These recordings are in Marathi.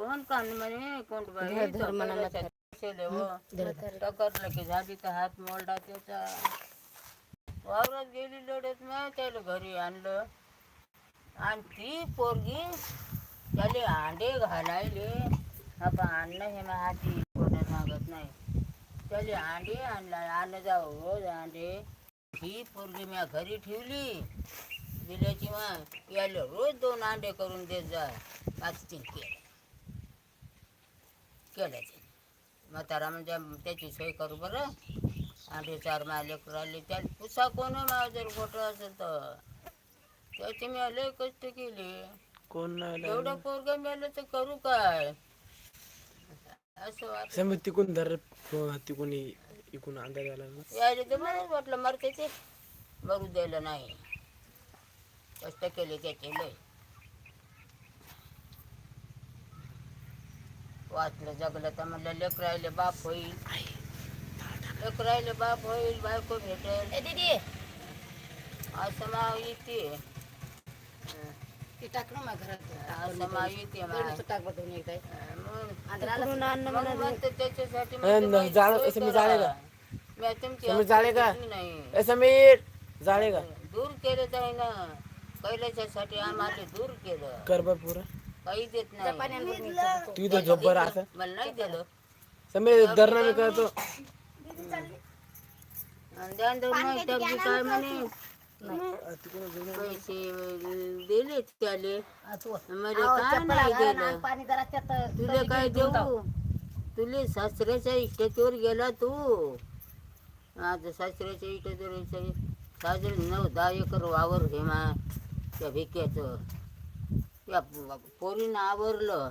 कोण कान म्हणे कोण बाई? टकरला हो. की झाली तर हात मोडला त्याचा. वावरात गेली लढत मग त्याला घरी आणलं. आणि ती पोरगी त्याले अंडे घालायले. आपण आणलं हे मग हाती मागत नाही. त्याले अंडे आणला आणलं जाऊ रोज अंडे. ही पोरगी मी घरी ठेवली. दिल्याची मग यायला रोज दोन अंडे करून देत जा. पाच तीन केलं केलं ते म्हातारा म्हणजे त्याची सोय करू बरं. अंडे चार माले राहिले त्या पुसा कोण माझं जर खोटं असेल तर. त्याचे मी लय कष्ट केले. कोण नाही एवढं पोरग मिळालं तर करू काय? असं तिकून धर तिकून इकून अंदाज आला. यायला तर मलाच वाटलं मरते ते. मरू द्यायला नाही. कष्ट केले त्याचे लय. वाचलं जगलं तर म्हणलं लेकरायले बाप होईल लेकरायले बाप होईल बायको भेटेल ए दीदी असं माव येते ती टाक ना मग घरात असं माव येते माय. नुसतं टाक बघ दोन्ही एकदा. मग आंध्राला तिकडून आणणं मग मला म्हणते त्याच्यासाठी अन म्हणते बाई, जाळ- सोय असं मी करा. जाळे का? मी तुमची समज जाळे का? केली नाही ए समीर जाळे का दूर केलं जाय ना कैलाच्यासाठी आम्हाला दूर केलं कर बा पुरं काही देत नाही. तू. इथं झोप बरं असं? मला नाही दिलं समीर धरणं करतो. काय म्हणे. पैसे दिले त्याले. आहो, काय नाही दिलं तुले काय देऊ? तुले सासऱ्याच्या इष्टेतीवर गेला तू. आता सासऱ्याच्या इष्टेतीवर साजरे नऊ दहा एकर वावर हे मा त्या भिक्याचं. या पोरीनं आवरलं.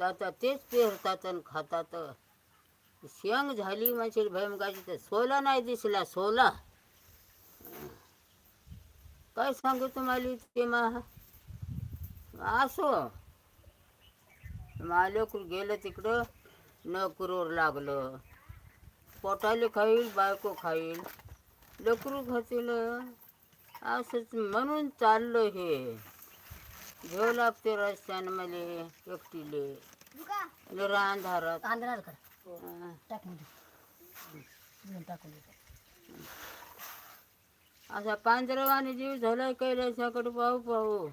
तर तेच पेरतात आणि खातात. शेंग झाली म्हणजे भयमगाची तर सोला नाही दिसला सोला. काय सांगू तुम्हाला ते मा? असो. मालक गेलं तिकडं नोकरीवर लागलं. पोटाले खाईल बायको खाईल. लेकरू खातील. असंच म्हणून चाललं हे. घेऊ लागते रस्त्यानं मला एकटीले अंधारात कर. टाकून दे. असा पांजरवाने जीव झाला कैलासाकडे पाहू पाहू.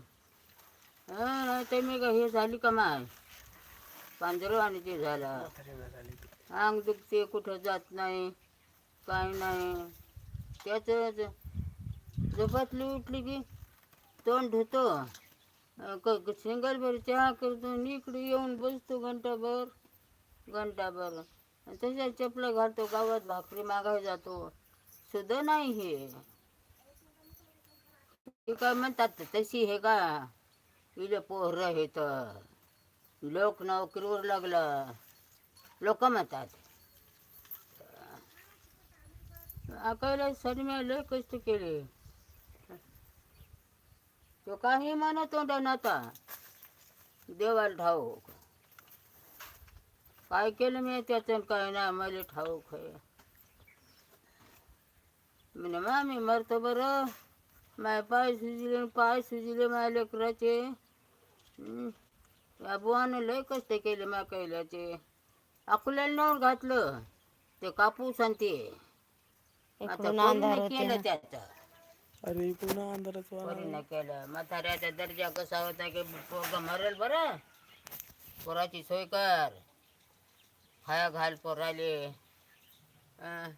हा ते मी का हे झाली का माय? पांजरवाने जीव झाला. अंग दुखते कुठं जात नाही काय नाही. त्याच झोपातली उठली की तोंड धुतो. सिंगल चहा करतो आणि इकडे येऊन बसतो घंटाभर घंटाभर आणि तशा चपला घालतो गावात भाकरी मागाय जातो सुद्धा नाही हे काय म्हणतात तशी हे का इले पोहर हे तर लोक नोकरीवर लागलं लोक म्हणतात अकायला सरम्या लय कष्ट केले तो काही म्हणत होता नव्हता देवाला ठाऊक. काय केलं मी त्याचं काय नाही मला ठाऊक आहे. म्हणे मा मी मरतो बरं. माय पाय सुजले पाय सुजले माझ्या लेकराचे. या बुवानं लय कष्ट केले मा कैल्याचे अकोल्याला नेऊन घातलं. ते कापूस आणि ते आता केलं ना. त्याचं. अरे पुन्हा अंधारच वाला. पोरीनं केलं. म्हाताऱ्याचा दर्जा कसा होता की पोरगा मरेल बरं? पोराची सोय कर. खाया घाल पोराले. अं,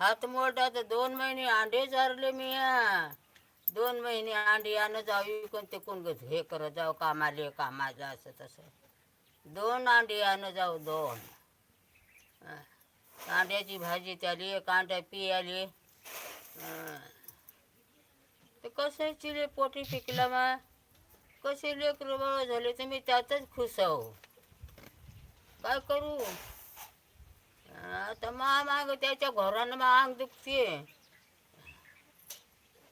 हात मोठा तर दोन महिने अंडे चारले मी हा. दोन महिने अंडे आणत जाऊ इकून ते कोण हे करत जाऊ कामाले कामाचं असं तसं. दोन अंडे आणत जाऊ दोन. अं, भाजी त्याली कांद्या पियाली. अं, ते कसे चिले पोटी पिकला मा कसे लेकरं बाळ झाले तर मी त्यातच खुश आहो. काय करू? आता मा माग त्याच्या घरानं मा अंग दुखते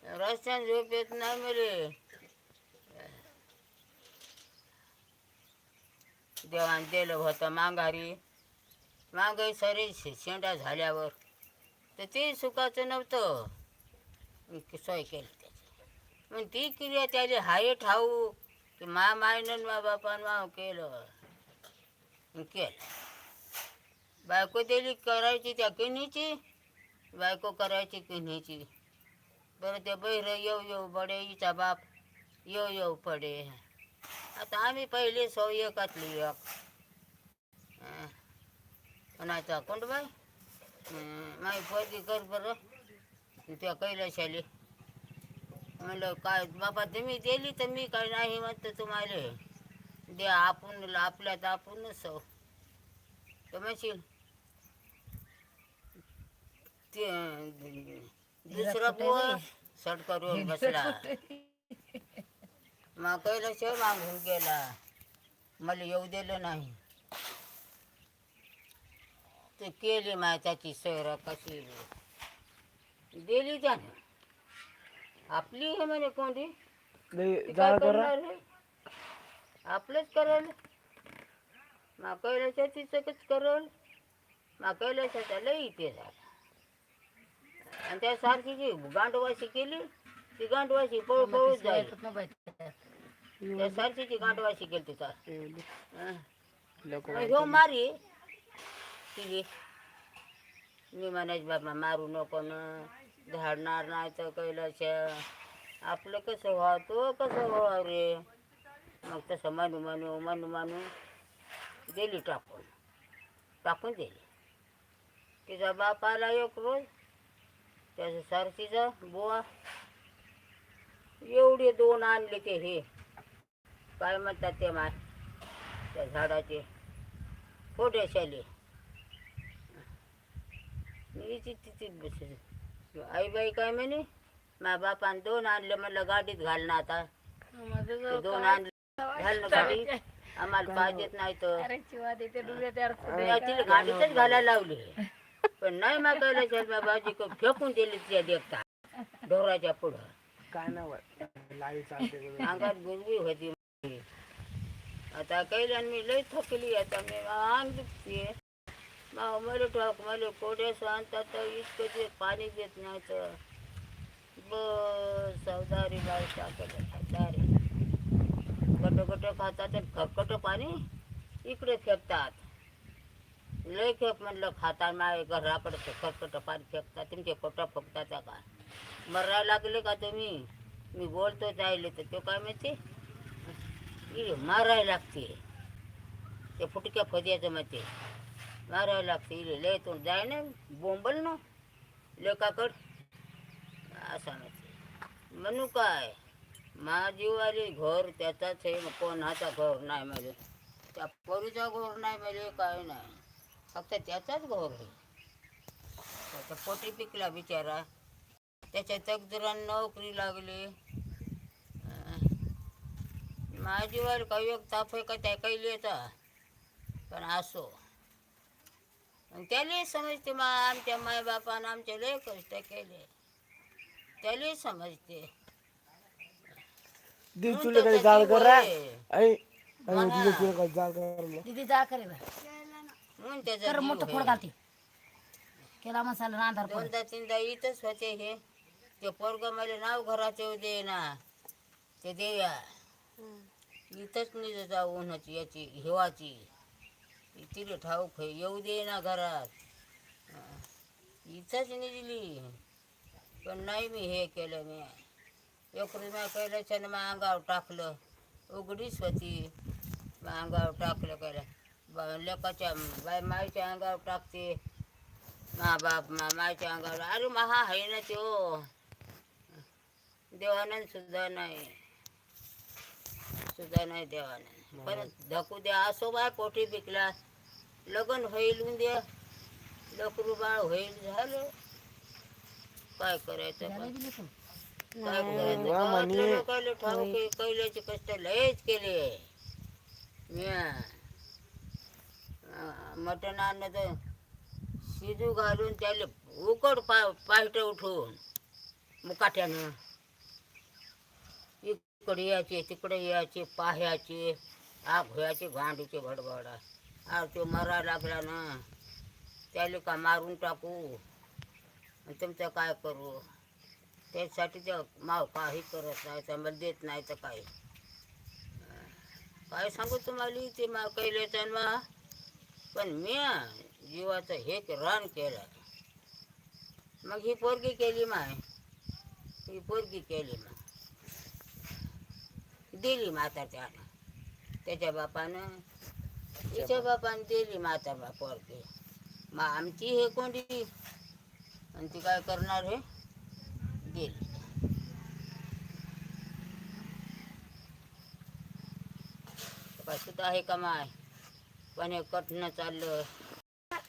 रस्त्यान झोप येत नाही मले देवान दिलं होतं मांगारी मागाई सरी शेंडा झाल्यावर. तर ते सुखाचं नव्हतं. मी सोय केली. मग ती क्रिया त्याचे हाय ठाऊ की मा मायनं मा बापान मा केलं केलं बायको दिली करायची त्या किनीची बायको करायची किनीची बरं ते बहिर येऊ येऊ बडे हिचा बाप येऊ येऊ पडे आता आम्ही पहिले सौ एकातली एक अं, कोणाचा कोंडबाई माही पोरगी कर बरं त्या कैलाशाली म्हणलं काय बाबा तुम्ही दिली तर मी काय नाही म्हणतो तुम्हाला. द्या आपण आपल्यात आपणच सौ तर म्हणशील ते दुसरा पोर सडकावर बसला. मग कैलाश मागून गेला. मला येऊ दिलं नाही. ते केली माय त्याची सैर कशी दिली त्यानं. आपली हे म्हणे कोणती ती काय करणार हे? आपलंच करल. मा कैलाच्या तिचंच करल. मा कैलाशाचा लई इथे झाला आणि त्यासारखी जी गांडवाशी केली ती गांडवाशी पळू पळूच जाईल त्यासारखी जी गांडवाशी केली तिचा. हं. ह्यो मारी तिची मी म्हणायच बाबा मारू नको ना. धाडणार नाही तर कैलाश आपलं कसं व्हा तो कसं व्हा रे? मग तसं मानू मानू मानू मानू दिली टाकून. टाकून दिली तिचा बाप आला एक रोज. त्याचं सारखीचा बुवा. एवढे दोन आणले ते हे. काय म्हणतात ते माय? त्या झाडाचे फोड्याशाले मी तिथे बसले. आई बाई काय म्हणे? मा बापान दोन आणले म्हणलं गाडीत घाल ना आता ते दोन आणले घाल ना गाडीत. आम्हाला पाहिजेत नाही तर. तिला गाडीतच घालायला लावली. पण नाही मागायला चल बाजी फेकून दिली त्या देखता ढोराच्या पुढं. चालते बघ. अंगात गुरबी होती आता कैल्यान मी लई थकली आता मी अंग दुखते मग मला ठोक मला कोड्यास आणतात तर इतकं ते पाणी देत नाही तर. बस चौदारी बाई टाकलं सातारी गट गट खातात आणि पाणी इकडे फेकतात. लय खेप म्हणलं खाता माय घराकडे ते खरकट पाणी फेकतात तुमचे कोटं फुकतात का मरायला लागले का तुम्ही? मी बोलतो जायले तर तो काय माहिती इकडे मारायला लागते. ते फुटक्या फद्याचं माहिती मारायला लागते इले लय तो जाय ना बोंबल ना लेकाकड असं म्हणू काय माझीवाली घर त्याचाच आहे कोणाचा घर नाही माझं त्या पोरीचा घर नाही म्हणजे काय नाही फक्त त्याचाच घर आहे त्याचा पोटी पिकला बिचारा त्याच्या तकदीरान नोकरी लागली माझीवाली काही एक ताप आहे का त्या काही लिहिता पण असो त्याला समजते मा आमच्या मायबापानं आमचे लय कष्ट केले. त्याला समजते. दिल म्हणून तुला तर काही जाळ त्याची करा. वय. ऐ ऐ, म्हणा. दिल तुला काही जाळ करा दीदी जा करे बा म्हणून त्याचा तर जीव मोठं आहे. फोड घालते. केला मसाला ना अंधार पड दोनदा तीनदा इथंच होते हे. ते पोरग मला नाव घराचे येऊ दे ना. ते देया इथंच निज जाऊन याची हिवाची तिला ठाऊक येऊ दे ना घरात. इथंच इथंच दिली पण नाही मी हे केलं मी. एकरी मी केल्याच्यानं मग अंगावर टाकलं. उघडीच होती. मग अंगावर टाकलं केलं लेकाच्या बाय माईच्या अंगावर टाकते. मा बाप मा मायच्या अंगावर. अरे महा आहे ना तो देवानंद सुद्धा नाही. सुद्धा नाही देवानंद. परत धकू द्या. असो बाय पोटी पिकला. लग्न होईल उद्या. लकरू बाळ होईल झालं. काय करायचं पण? काय करायचं? वा गावातल्या म्हणे. लोकांना ठाऊक आहे, कैल्याचे कष्ट लयच केले. म्या. मटण आणलं तर शिजू घालून त्याला उकड पा पाहिट उठून मुकाट्यानं. इकडे यायचे तिकडे यायचे पाह्याचे. हा भुयाची भांडूची भडभडा हा तो मरा लागला ना त्याला का मारून टाकू तुमचं काय करू त्यासाठी तर माव काही करत नाही तर मला देत नाही तर काही काय सांगू तुम्हाला ते मा कैल्याचं मा पण मी जीवाचं हे रान केलं मग ही पोरगी केली माय ही पोरगी केली मग दिली माता त्यानं त्याच्या बापानं. तिच्या बापानं दिली माता बा पोरगी मग आमची हे कोंडी. आणि ती काय करणार हे गेली. सुद्धा आहे का माय पण हे कठणं चाललं.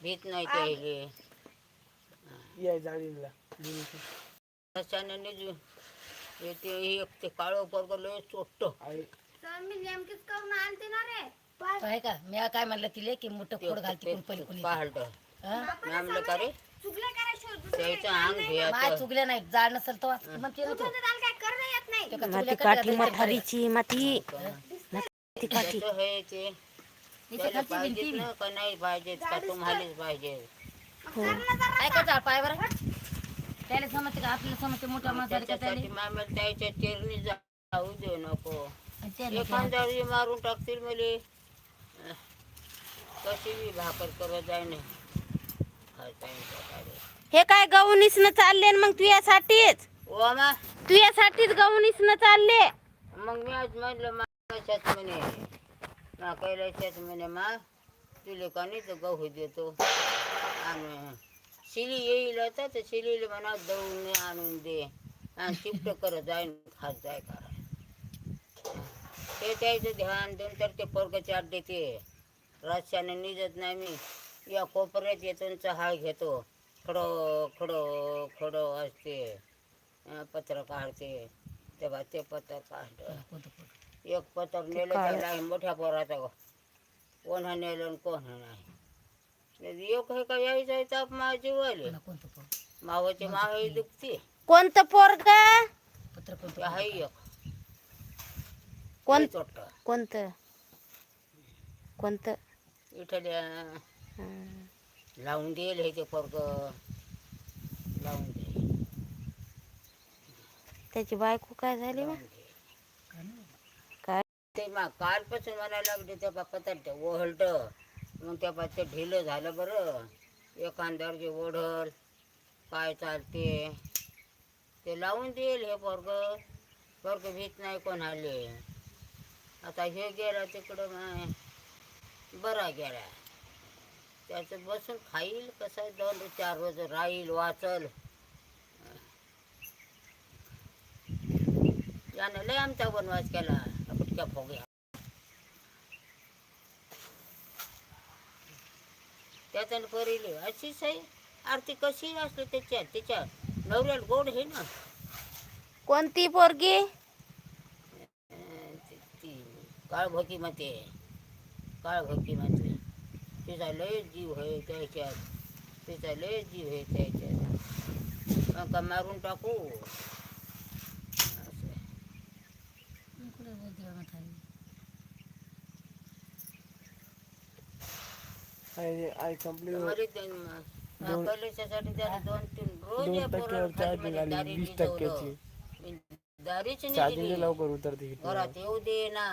भीत नाही त्याले या जाळीला रस्त्याने निजून येते तो आहे का? मी काय म्हणलं तिले की मोठं फोड घालते कोण पहिले कोणी? पाहलट हा? मी म्हणलं का रे त्याचं अंग माय भियाचं चुकले नाही जाड नसेल तर म्हणते ना तू. ते का माती चुकल्या काठी मथारीची माती. माती काठी त्याचं हे ते इथे त्याला खालची भिंती पाहिजेत ना का नाही पाहिजेत का? तुम्हालाच पाहिजे. काय का बरं. त्याला समजते का? आपल्याला समजते मोठ्या माणसाला का त्याला? मामा त्याच्या चेरणी जाऊ दे नको. आणि त्याला एखाद्या वेळी मारून टाकतील मले. कशी बी भाकर करत जाय नाही. हे काय गवनीसनं चालले न मग तुझ्यासाठीच? ओ मा तुझ्यासाठीच गवनीसनं चालले? मग मी आज म्हणलं मागाशात म्हणे. मा कैलाशात म्हणे मा तुले का नाही तर गहू देतो. आणि शिली येईल आता तर शिलीला म्हणा दळून आणून दे. आणि शिफ्ट करत जाय खात जाय करा ते त्याचं ध्यान देऊन तर ते पोरग चाट देते. रस्त्याने निजत नाही मी. या कोपऱ्यात येतो आणि चहाळ घेतो. खडो खडो खडो असते. पत्र काढते. तेव्हा ते पत्र काढतं एक पत्र नेलं त्याला मोठ्या पोराचा. कोणा नेलं आणि कोणा नाही. एक हे का यायचं आहे ताप माझी वाले मावाची मावळी दुखते. कोणतं पोरग? पत्र कोणतं ते आहे? एक. कोण चोट्ट कोणतं? कोणतं? इथल्या हं. लावून देईल हे ते पोरग. लावून दे. त्याची बायको काय झाली मग? काय? ते मग कालपासून म्हणायला लागले त्या बाप्पा ते ओहलट मग त्या बाप्पा ते ढिलं झालं बरं. एखाद्यावर जे ओढल काय चालते. ते लावून देईल हे पोरग. पोरग भीत नाही कोणाले. आता हे गेला तिकडं माय बरा गेला त्याचं बसून खाईल कसं दोन चार रोज राहील वाचल. यानं लय आमचा वनवास केला फुटक्या फोग्या. त्याच्यानं परिली अशीच आहे आरती कशी असली त्याच्या त्याच्या नवऱ्याला गोड आहे ना. कोणती पोरगी? काळभोकी म्हणते काळभोकी म्हणते तिचा लय जीव आहे त्याच्यात. तिचा लय जीव आहे त्याच्यात. मग का मारून टाकू? त्याला दोन तीन रोज वीस. टक्क्याची. दारीच निजली. लवकर उतरते घरात येऊ दे ना.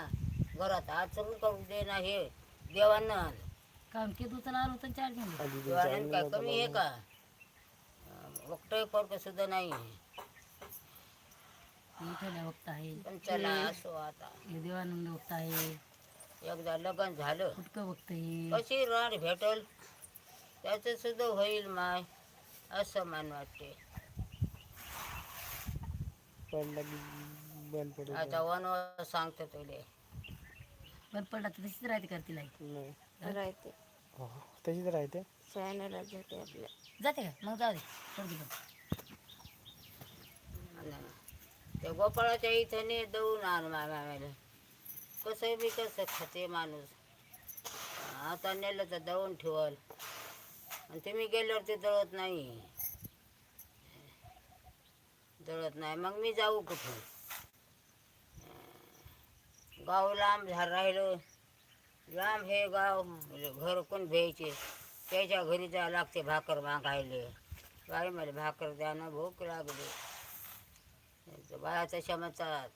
घरात आचरण करू दे ना हे. देवानं काम की तू आलो तर चार्जिंग ते देवानं काय कमी आहे का? वक्तव्य पोरग सुद्धा नाही. विठ्ठल वक्त आहे. पण चला असो आता. हे देवानंद वक्त आहे. एकदा लग्न झालं. फुटकं वक्त आहे. कशी राड भेटल? त्याचं सुद्धा होईल माय असं मान वाटते. आता वन सांगतो तुले. पण पडला तर तशीच राहते करते लाई नाही राहते. हो, तशीच राहते? शहाण्याला जाते आपल्या. जाते का? मग जाऊ दे. सोड दे मग. त्या गोपाळाच्या इथं ने दळून आण मामाला कसं बी कसं खाते माणूस. आता नेलं तर दळून ठेवल. आणि तुम्ही गेल्यावर ते दळत नाही. दळत नाही. मग मी जाऊ कुठून गाव लांब झा राहिलं. लांब हे गाव घर कोण भ्यायचे त्याच्या घरी जावं लागते भाकर मागायले. बाई मला भाकर द्या ना भूक लागली. बाया तशा म्हणतात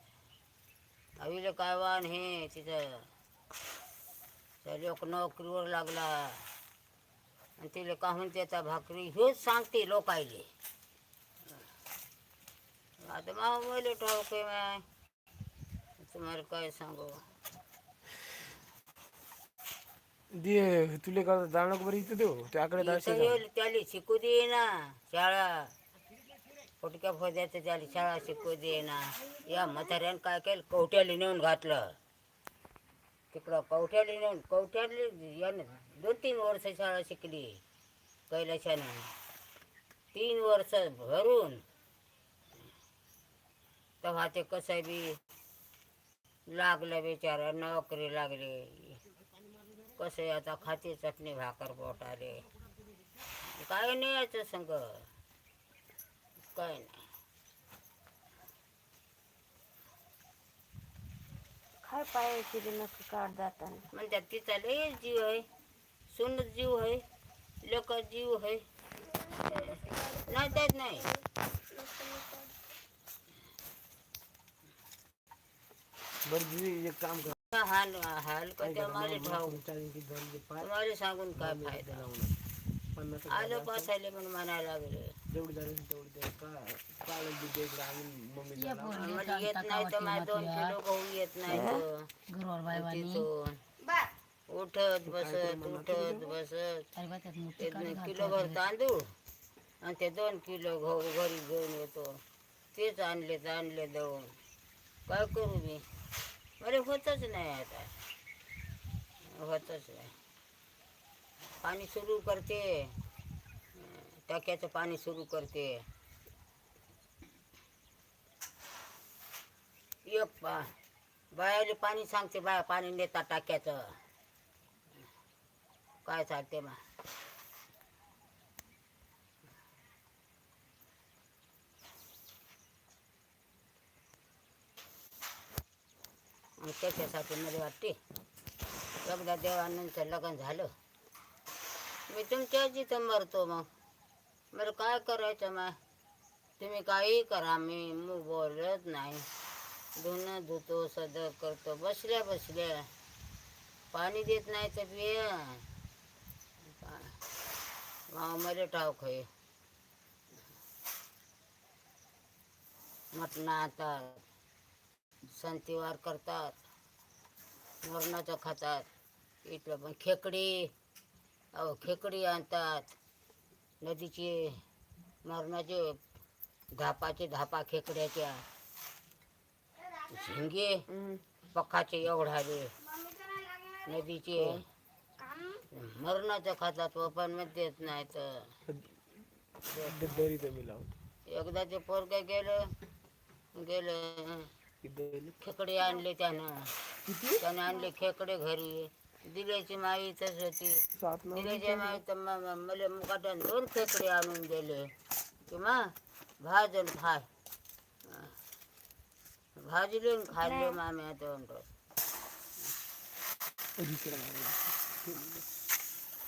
अविले काय वाण हे तिथं? त्या लोक नोकरीवर लागला. आणि तिला काहून त्याचा भाकरी? हेच सांगते लोकायले आता मा मला ठाऊक आहे तुम्हाला काय सांगू? दे तुले का जाणं बरं इथं देऊ? त्याकडे इथं जायचं येईल त्याला शिकू दे ना शाळा. फुटक्या फोद्याचं त्याला शाळा शिकू दे ना या म्हाताऱ्यानं काय केलं? कवट्याला नेऊन घातलं. तिकडं कवट्याला नेऊन कवट्याला यानं दोन तीन वर्ष शाळा शिकली कैलाशानं. तीन वर्ष भरून. तेव्हा ते कसं बी लागलं बिचारा नोकरी लागली. कसं आता खाती चटणी भाकर पोटाले. काय नाही याचं संग. काय नाही. काय पाय तिथे नक्की काढ जाताना म्हणतात तिचा लय जीव आहे. सुनच जीव आहे. लोक जीव आहे. नाही त्यात नाही. बरं दिदी एक काम कर. हाल हाल ठाऊ. की दोन पाच तुम्हाला सांगून काय फायदा? पन्नास आलं बसायले म्हणून म्हणायला लागले. जेवढी झाली तेवढी द्या. चालेल इकडे आम्हाला येत नाही तर माझ्या दोन किलो गहू येत नाही तर. घरवर बायवानी. तिथून उठत बसत उठत बसत. अरे बा त्यात मोठी ते काडी किलोभर तांदूळ आणि ते दोन किलो गहू घरी घेऊन येतो. तेच आणले तर आणले दळून काय करू मी? मला होतच नाही आता. होतच नाही. पाणी सुरू करते. टाक्याचं पाणी सुरू करते. एक पा बायाले पाणी सांगते बाया पाणी नेता टाक्याचं. काय चालते मा आणि त्याच्यासाठी मला वाटते एकदा देवानंतर लग्न झालं. मी तुमच्या जिथं मरतो मग. मला काय करायचं मग? तुम्ही काही करा मी मग बोलत नाही. धुणं धुतो सदर करतो बसल्या बसल्या. पाणी देत नाही तर बिया माव मला ठाऊक आहे. मटणं आता संतीवार करतात मरणाचं खातात. इथलं पण खेकडी अहो खेकडी आणतात. नदीची मरणाचे धापाचे धापा खेकड्याच्या. झिंगे पक्काचे एवढाले. नदीचे. मरणाचं खातात व पण मग देत नाही तर. एकदा ते पोरग गेलं गेलं खेकडे आणले त्यानं. त्यानं आणले खेकडे घरी. दिल्याची माई तस होती. दिल्याची माई तर मला मुकाट्यान दोन खेकडे आणून दिले. की मा भाजून खाय. भाजले खाल्ले माम्या दोन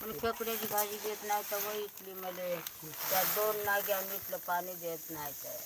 पण खेकड्याची भाजी देत नाही तर वैतली मला. त्या दोन नाग्या मिटलं पाणी देत नाही तर.